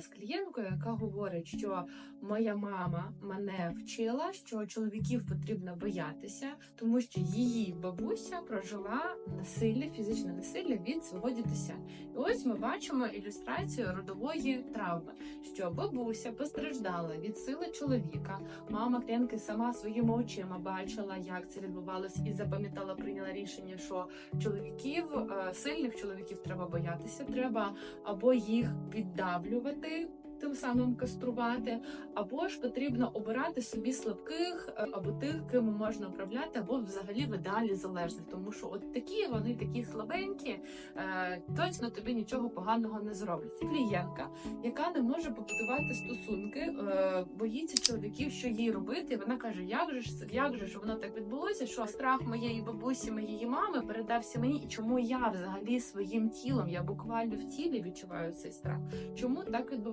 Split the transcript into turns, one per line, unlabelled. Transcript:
з клієнткою, яка говорить, що моя мама мене вчила, що чоловіків потрібно боятися, тому що її бабуся прожила насилля, фізичне насилля від свого дідуся. І ось ми бачимо ілюстрацію родової травми, що бабуся постраждала від сили чоловіка. Мама клієнтки сама своїми очима бачила, як це відбувалось, і запам'ятала, прийняла рішення, що чоловіків е, сильних чоловіків треба боятися, треба або їх піддавлювати. ante Тим самим каструвати, або ж потрібно обирати собі слабких, е, або тих, ким можна управляти, або взагалі в ідеалі залежних, тому що от такі вони такі слабенькі, е, точно тобі нічого поганого не зроблять. Клієнтка, яка не може побудувати стосунки, е, боїться чоловіків, що їй робити. Вона каже: як же ж як же ж воно так відбулося? Що страх моєї бабусі, моєї мами передався мені, і чому я взагалі своїм тілом, я буквально в тілі відчуваю цей страх? Чому так відбувається?